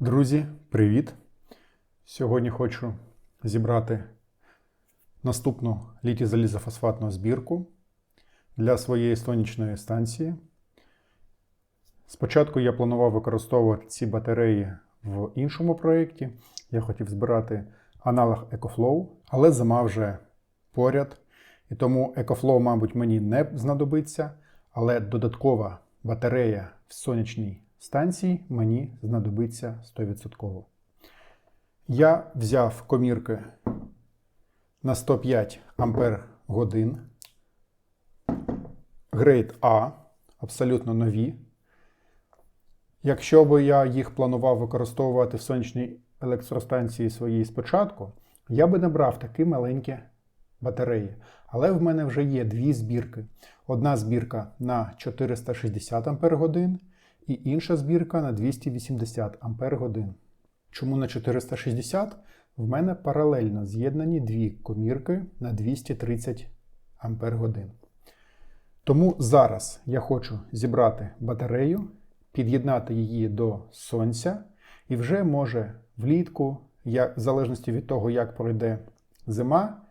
Друзі, привіт! Сьогодні хочу зібрати наступну літій-залізофосфатну збірку для своєї сонячної станції. Спочатку я планував використовувати ці батареї в іншому проєкті. Я хотів збирати аналог EcoFlow, але зима вже поряд. І тому EcoFlow, мабуть, мені не знадобиться, але додаткова батарея в сонячній станції мені знадобиться 100%. Я взяв комірки на 105 Ампер годин. Грейд А, абсолютно нові. Якщо би я їх планував використовувати в сонячній електростанції своїй спочатку, я би не брав такі маленькі батареї. Але в мене вже є дві збірки. Одна збірка на 460 Ампер годин і інша збірка на 280 Ампер годин. Чому на 460? В мене паралельно з'єднані дві комірки на 230 Ампер годин. Тому зараз я хочу зібрати батарею, під'єднати її до сонця, і вже може влітку, в залежності від того, як пройде зима,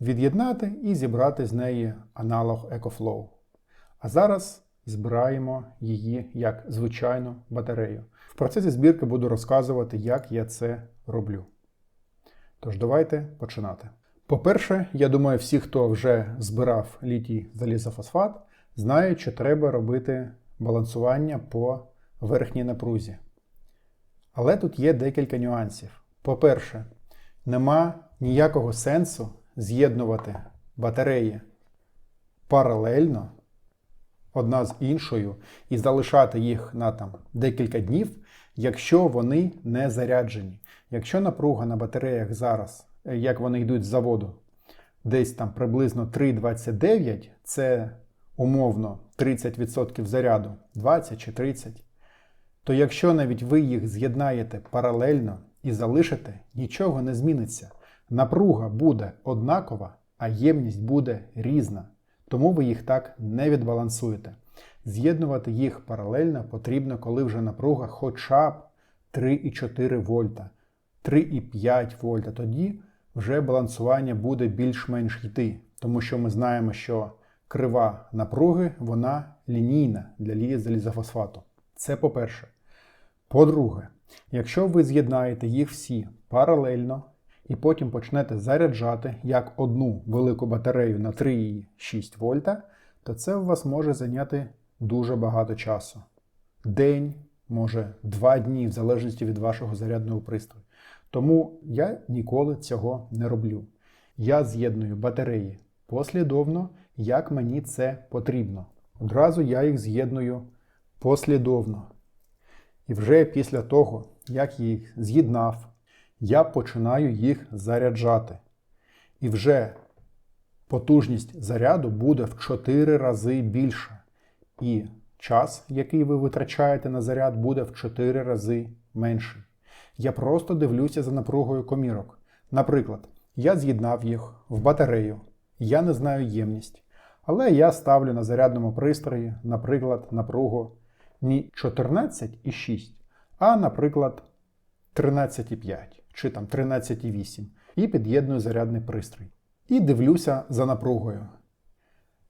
від'єднати і зібрати з неї аналог EcoFlow. А зараз збираємо її як звичайну батарею. В процесі збірки буду розказувати, як я це роблю. Тож, давайте починати. По-перше, я думаю, всі, хто вже збирав літій залізофосфат, знають, що треба робити балансування по верхній напрузі. Але тут є декілька нюансів. По-перше, нема ніякого сенсу з'єднувати батареї паралельно одна з іншою і залишати їх на там декілька днів, якщо вони не заряджені. Якщо напруга на батареях зараз, е, як вони йдуть з заводу, десь там приблизно 3,29, це умовно 30% заряду, 20 чи 30, то якщо навіть ви їх з'єднаєте паралельно і залишите, нічого не зміниться. Напруга буде однакова, а ємність буде різна. Тому ви їх так не відбалансуєте. З'єднувати їх паралельно потрібно, коли вже напруга хоча б 3,4 вольта, 3,5 вольта. Тоді вже балансування буде більш-менш йти, тому що ми знаємо, що крива напруги вона лінійна для лії залізофосфату. Це по-перше. По-друге, якщо ви з'єднаєте їх всі паралельно, і потім почнете заряджати як одну велику батарею на 3,6 вольта, то це у вас може зайняти дуже багато часу. День, може два дні, в залежності від вашого зарядного пристрою. Тому я ніколи цього не роблю. Я з'єдную батареї послідовно, як мені це потрібно. Одразу я їх з'єдную послідовно. І вже після того, як їх з'єднав, я починаю їх заряджати. І вже потужність заряду буде в 4 рази більша. І час, який ви витрачаєте на заряд, буде в 4 рази менший. Я просто дивлюся за напругою комірок. Наприклад, я з'єднав їх в батарею, я не знаю ємність. Але я ставлю на зарядному пристрої, наприклад, напругу не 14,6, а, наприклад, 13,5 чи там 13,8 і під'єдную зарядний пристрій. І дивлюся за напругою.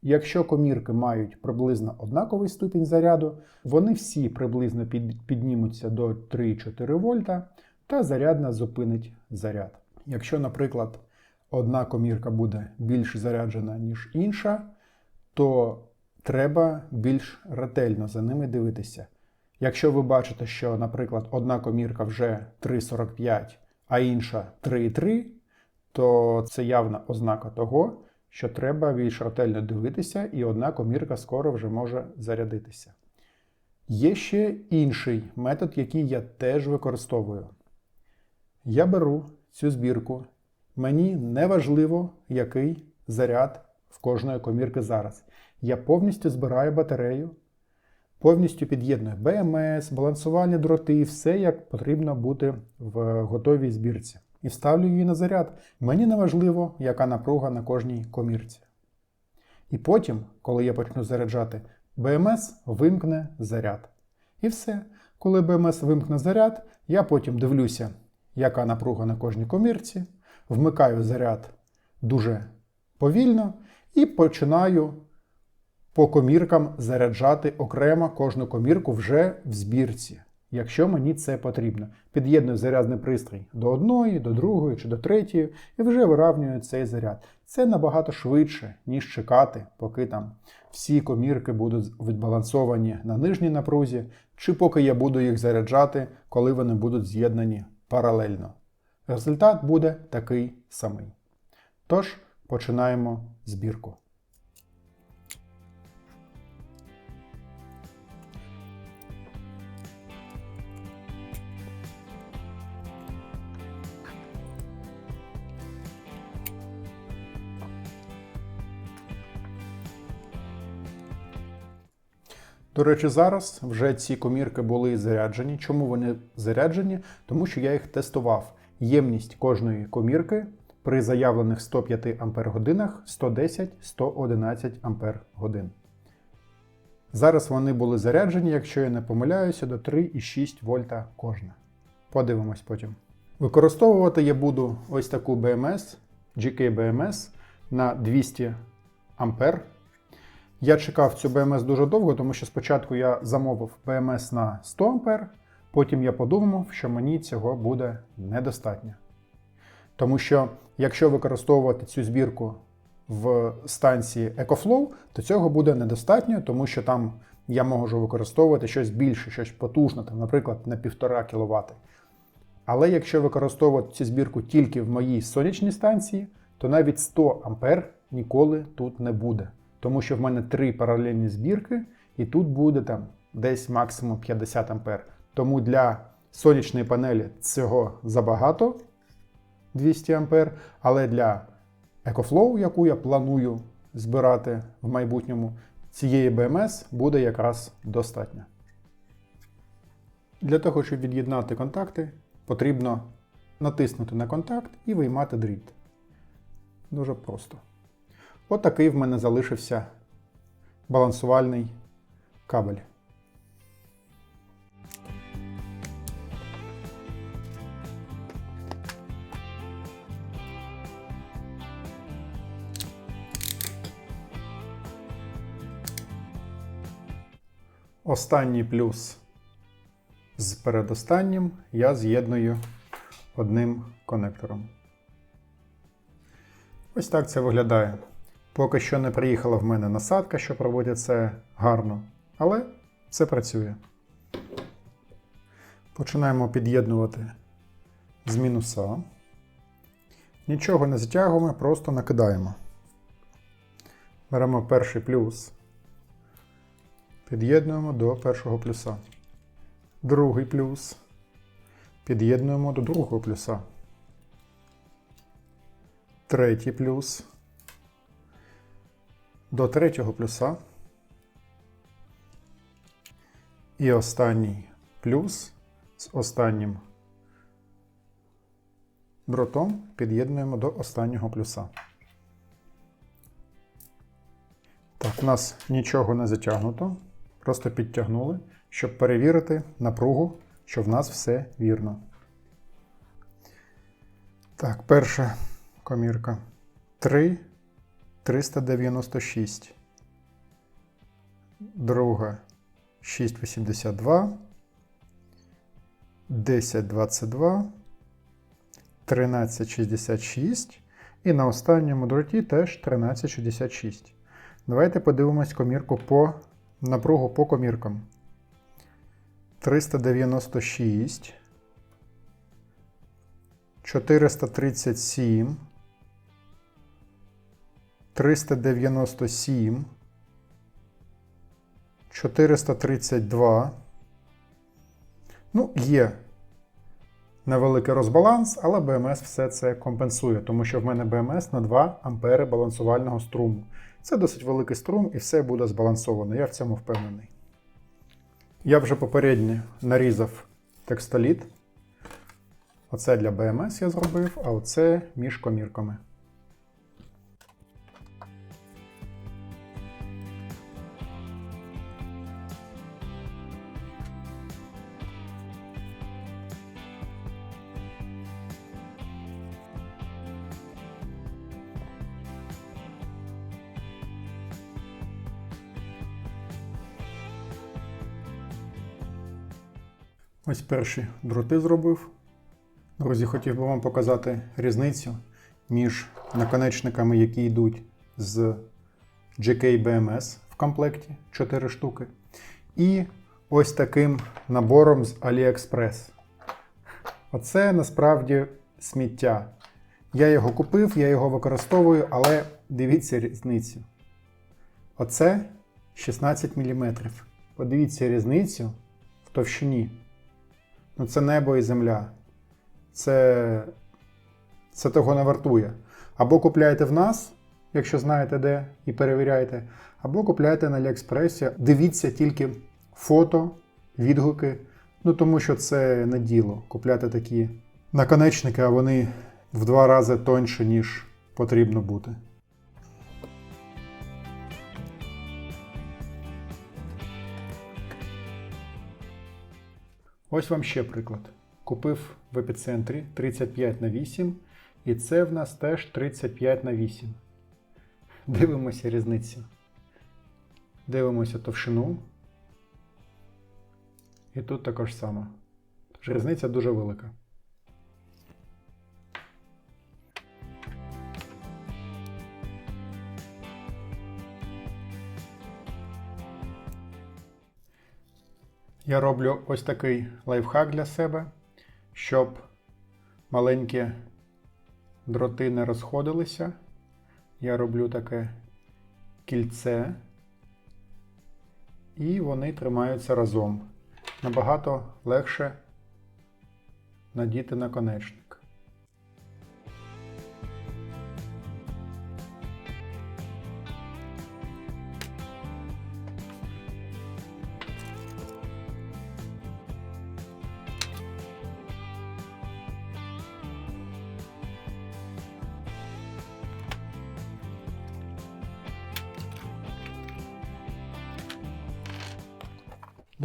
Якщо комірки мають приблизно однаковий ступінь заряду, вони всі приблизно піднімуться до 3,4 вольта, та зарядна зупинить заряд. Якщо, наприклад, одна комірка буде більш заряджена, ніж інша, то треба більш ретельно за ними дивитися. Якщо ви бачите, що, наприклад, одна комірка вже 3,45, а інша 3,3, то це явна ознака того, що треба більш ретельно дивитися, і одна комірка скоро вже може зарядитися. Є ще інший метод, який я теж використовую. Я беру цю збірку, мені не важливо, який заряд в кожної комірки зараз. Я повністю збираю батарею, повністю під'єдную БМС, балансувальні дроти, все як потрібно бути в готовій збірці. І вставлю її на заряд. Мені не важливо, яка напруга на кожній комірці. І потім, коли я почну заряджати, БМС вимкне заряд. І все. Коли БМС вимкне заряд, я потім дивлюся, яка напруга на кожній комірці, вмикаю заряд дуже повільно і починаю по коміркам заряджати окремо кожну комірку вже в збірці, якщо мені це потрібно. Під'єдную зарядний пристрій до одної, до другої чи до третьої і вже виравнюю цей заряд. Це набагато швидше, ніж чекати, поки там всі комірки будуть відбалансовані на нижній напрузі, чи поки я буду їх заряджати, коли вони будуть з'єднані паралельно. Результат буде такий самий. Тож, починаємо збірку. До речі, зараз вже ці комірки були заряджені. Чому вони заряджені? Тому що я їх тестував. Ємність кожної комірки при заявлених 105 Ампер годинах 110-111 Ампер годин. Зараз вони були заряджені, якщо я не помиляюся, до 3,6 вольта кожна. Подивимось потім. Використовувати я буду ось таку BMS, GK BMS на 200 Ампер. Я чекав цю BMS дуже довго, тому що спочатку я замовив BMS на 100 А, потім я подумав, що мені цього буде недостатньо. Тому що якщо використовувати цю збірку в станції EcoFlow, то цього буде недостатньо, тому що там я можу використовувати щось більше, щось потужне, там, наприклад, на 1,5 кВт. Але якщо використовувати цю збірку тільки в моїй сонячній станції, то навіть 100 А ніколи тут не буде тому що в мене три паралельні збірки, і тут буде там десь максимум 50 А. Тому для сонячної панелі цього забагато 200 А, але для EcoFlow, яку я планую збирати в майбутньому, цієї BMS буде якраз достатньо. Для того, щоб від'єднати контакти, потрібно натиснути на контакт і виймати дріт. Дуже просто. Отакий в мене залишився балансувальний кабель. Останній плюс з передостаннім я з'єдную одним конектором. Ось так це виглядає. Поки що не приїхала в мене насадка, що проводить це гарно, але це працює. Починаємо під'єднувати з мінуса. Нічого не затягуємо, просто накидаємо. Беремо перший плюс, під'єднуємо до першого плюса. Другий плюс. Під'єднуємо до другого плюса. Третій плюс до третього плюса. І останній плюс з останнім дротом під'єднуємо до останнього плюса. Так, у нас нічого не затягнуто. Просто підтягнули, щоб перевірити напругу, що в нас все вірно. Так, перша комірка 3. 396. Друга 682. 1022. 1366. І на останньому дроті теж 1366. Давайте подивимось комірку по напругу по коміркам. 396. 437. 397, 432. Ну, є невеликий розбаланс, але БМС все це компенсує, тому що в мене БМС на 2 ампери балансувального струму. Це досить великий струм і все буде збалансовано, я в цьому впевнений. Я вже попередньо нарізав текстоліт. Оце для БМС я зробив, а оце між комірками. Ось перші дроти зробив. Друзі, хотів би вам показати різницю між наконечниками, які йдуть з GK BMS в комплекті 4 штуки. І ось таким набором з AliExpress. Оце насправді сміття. Я його купив, я його використовую, але дивіться різницю. Оце 16 мм. Подивіться різницю в товщині. Ну, це небо і земля. Це, це того не вартує. Або купляйте в нас, якщо знаєте де, і перевіряйте, або купляйте на Аліекспресі. Дивіться тільки фото, відгуки. Ну тому що це не діло. Купляти такі наконечники, а вони в два рази тоньше, ніж потрібно бути. Ось вам ще приклад. Купив в епіцентрі 35 на 8, і це в нас теж 35 на 8. Дивимося різницю. Дивимося товщину. І тут також саме. Тож різниця дуже велика. Я роблю ось такий лайфхак для себе, щоб маленькі дроти не розходилися. Я роблю таке кільце, і вони тримаються разом. Набагато легше надіти наконечник.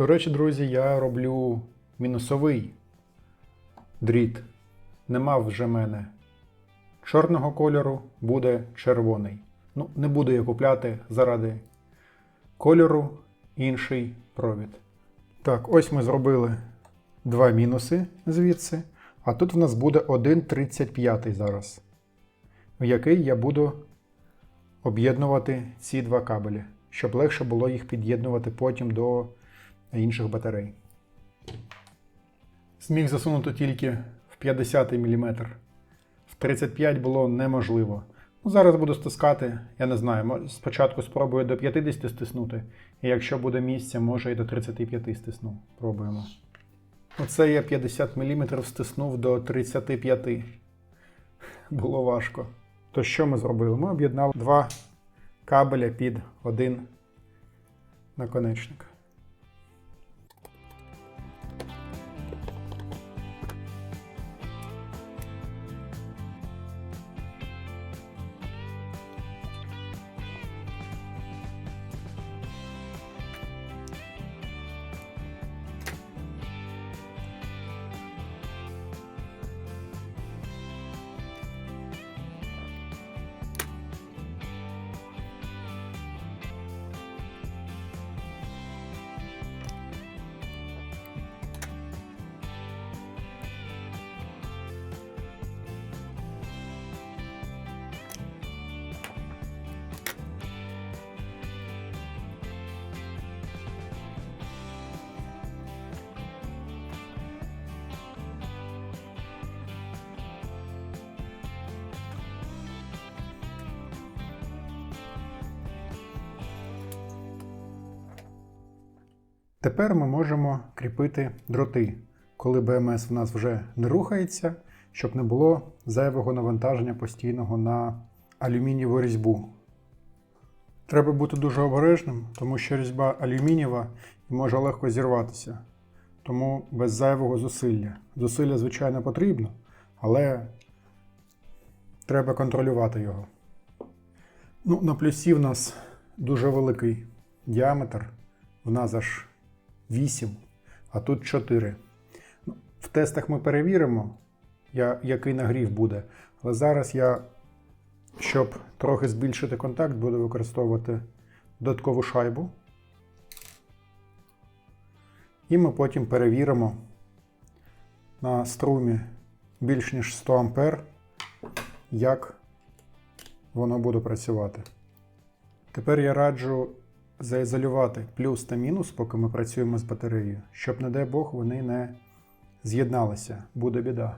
До речі, друзі, я роблю мінусовий дріт. Нема вже мене чорного кольору, буде червоний. Ну, не буду я купляти заради кольору інший провід. Так, ось ми зробили два мінуси звідси. А тут в нас буде 1,35 зараз, в який я буду об'єднувати ці два кабелі, щоб легше було їх під'єднувати потім до інших батарей. Зміг засунути тільки в 50 мм. В 35 було неможливо. Ну, Зараз буду стискати, я не знаю, спочатку спробую до 50 стиснути, і якщо буде місце, може і до 35 стисну. Пробуємо. Оце я 50 мм стиснув до 35. Було важко. То що ми зробили? Ми об'єднали два кабеля під один наконечник. Тепер ми можемо кріпити дроти, коли БМС в нас вже не рухається, щоб не було зайвого навантаження постійного на алюмінієву різьбу. Треба бути дуже обережним, тому що різьба алюмінієва може легко зірватися. Тому без зайвого зусилля. Зусилля, звичайно, потрібно, але треба контролювати його. Ну, на плюсі в нас дуже великий діаметр. В нас аж 8, а тут 4. Ну, В тестах ми перевіримо, який нагрів буде. Але зараз я, щоб трохи збільшити контакт, буду використовувати додаткову шайбу. І ми потім перевіримо, на струмі більш ніж 100 А, як воно буде працювати. Тепер я раджу заізолювати плюс та мінус, поки ми працюємо з батареєю, щоб, не дай Бог, вони не з'єдналися. Буде біда.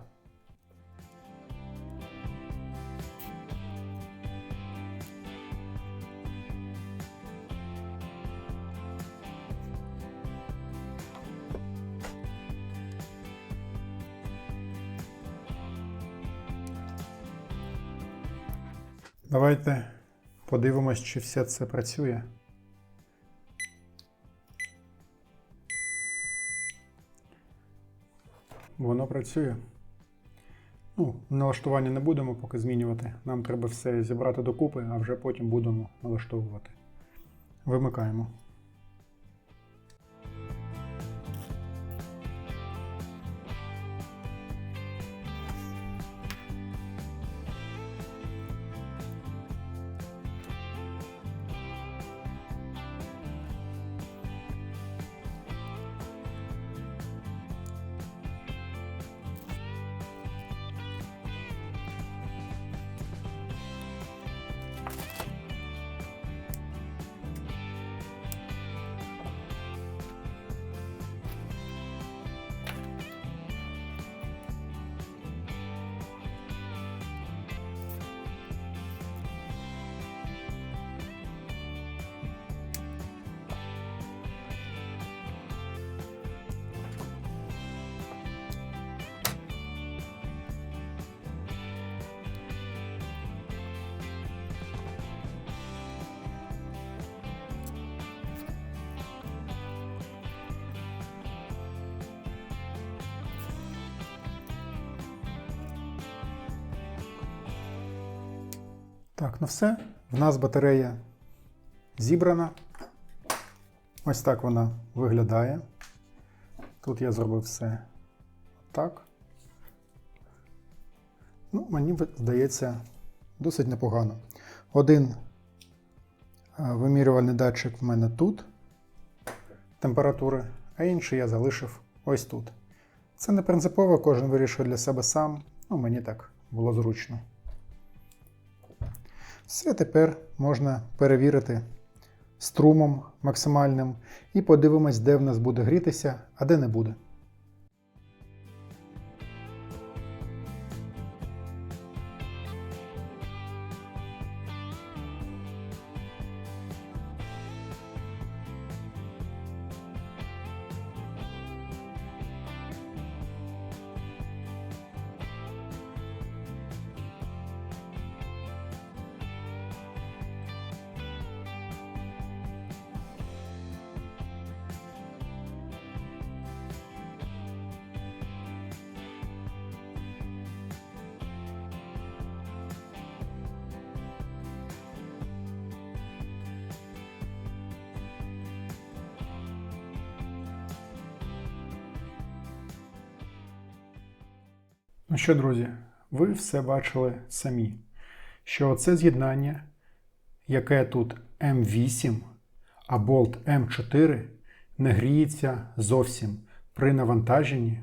Давайте подивимось, чи все це працює. Воно працює. Ну, налаштування не будемо поки змінювати. Нам треба все зібрати докупи, а вже потім будемо налаштовувати. Вимикаємо. Так, ну все. В нас батарея зібрана. Ось так вона виглядає. Тут я зробив все так. Ну, мені здається, досить непогано. Один е, вимірювальний датчик в мене тут температури, а інший я залишив ось тут. Це не принципово, кожен вирішує для себе сам. Ну, мені так було зручно. Все тепер можна перевірити струмом максимальним і подивимось, де в нас буде грітися, а де не буде. Ну що, друзі, ви все бачили самі, що це з'єднання, яке тут М8, а болт М4 не гріється зовсім при навантаженні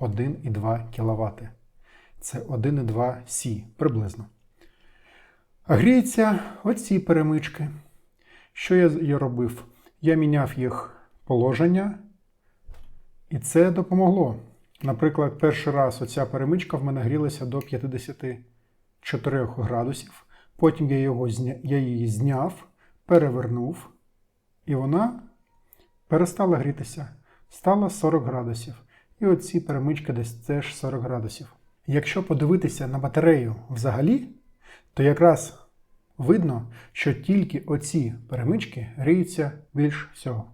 1,2 кВт. Це 1,2 С приблизно. А гріється оці перемички. Що я робив? Я міняв їх положення, і це допомогло. Наприклад, перший раз оця перемичка в мене грілася до 54 градусів. Потім я, його, я її зняв, перевернув, і вона перестала грітися. Стала 40 градусів. І оці перемички десь теж 40 градусів. Якщо подивитися на батарею взагалі, то якраз видно, що тільки оці перемички гріються більш всього.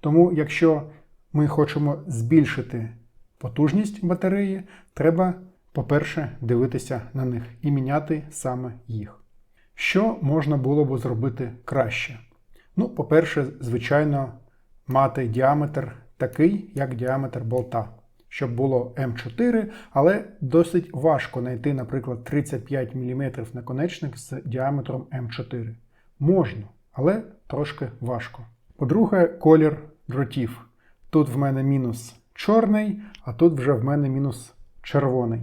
Тому, якщо ми хочемо збільшити потужність батареї, треба, по-перше, дивитися на них і міняти саме їх. Що можна було б зробити краще? Ну, по-перше, звичайно, мати діаметр такий, як діаметр болта, щоб було М4, але досить важко знайти, наприклад, 35 мм наконечник з діаметром М4. Можна, але трошки важко. По-друге, колір дротів. Тут в мене мінус чорний, а тут вже в мене мінус червоний.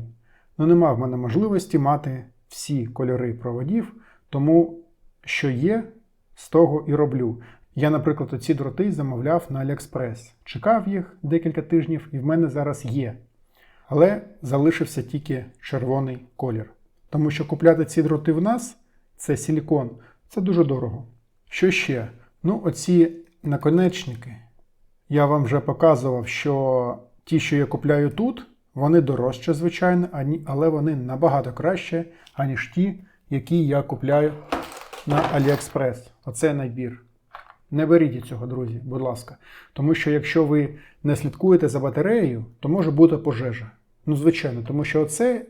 Ну, нема в мене можливості мати всі кольори проводів, тому що є, з того і роблю. Я, наприклад, оці дроти замовляв на AliExpress. Чекав їх декілька тижнів, і в мене зараз є. Але залишився тільки червоний колір. Тому що купляти ці дроти в нас це силікон, це дуже дорого. Що ще? Ну, оці наконечники. Я вам вже показував, що ті, що я купляю тут, вони дорожче, звичайно, але вони набагато краще, аніж ті, які я купляю на AliExpress. Оце набір. Не беріть цього, друзі, будь ласка. Тому що якщо ви не слідкуєте за батареєю, то може бути пожежа. Ну, звичайно, тому що оце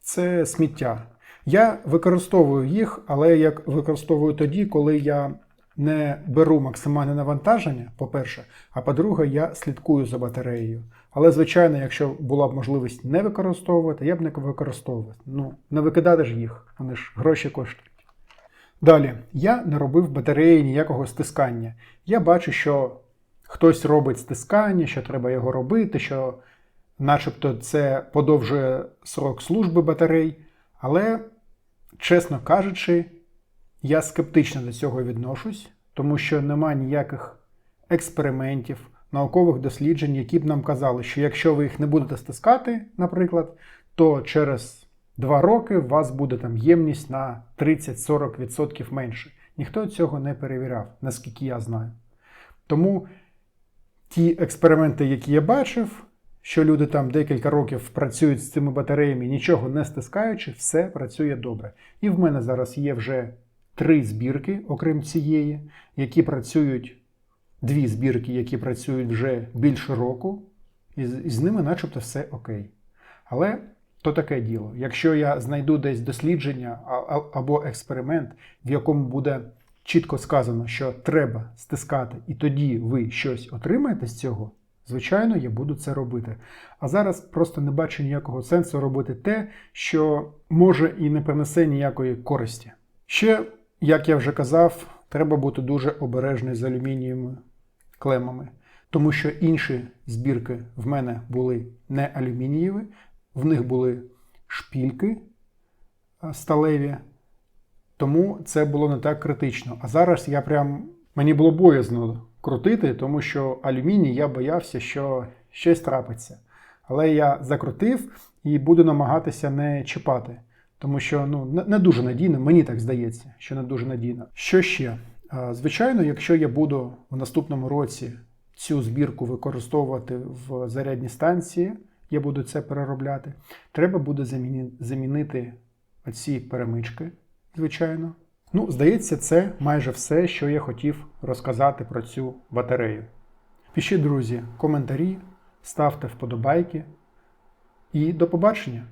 це сміття. Я використовую їх, але я використовую тоді, коли я не беру максимальне навантаження, по-перше, а по-друге, я слідкую за батареєю. Але, звичайно, якщо була б можливість не використовувати, я б не використовував. Ну, не викидати ж їх, вони ж гроші коштують. Далі, я не робив батареї ніякого стискання. Я бачу, що хтось робить стискання, що треба його робити, що начебто це подовжує срок служби батарей. Але, чесно кажучи, я скептично до цього відношусь, тому що нема ніяких експериментів, наукових досліджень, які б нам казали, що якщо ви їх не будете стискати, наприклад, то через 2 роки у вас буде там ємність на 30-40% менше. Ніхто цього не перевіряв, наскільки я знаю. Тому ті експерименти, які я бачив, що люди там декілька років працюють з цими батареями, нічого не стискаючи, все працює добре. І в мене зараз є вже три збірки, окрім цієї, які працюють, дві збірки, які працюють вже більше року, і з, ними начебто все окей. Але то таке діло. Якщо я знайду десь дослідження або експеримент, в якому буде чітко сказано, що треба стискати, і тоді ви щось отримаєте з цього, звичайно, я буду це робити. А зараз просто не бачу ніякого сенсу робити те, що може і не принесе ніякої користі. Ще, як я вже казав, треба бути дуже обережний з алюмінієвими клемами, тому що інші збірки в мене були не алюмінієві, в них були шпільки сталеві, тому це було не так критично. А зараз я прям мені було боязно крутити, тому що алюміній я боявся, що щось трапиться. Але я закрутив і буду намагатися не чіпати, тому що ну, не, дуже надійно, мені так здається, що не дуже надійно. Що ще? Звичайно, якщо я буду в наступному році цю збірку використовувати в зарядній станції, я буду це переробляти. Треба буде замінити оці перемички, звичайно. Ну, здається, це майже все, що я хотів розказати про цю батарею. Пишіть, друзі, коментарі, ставте вподобайки і до побачення!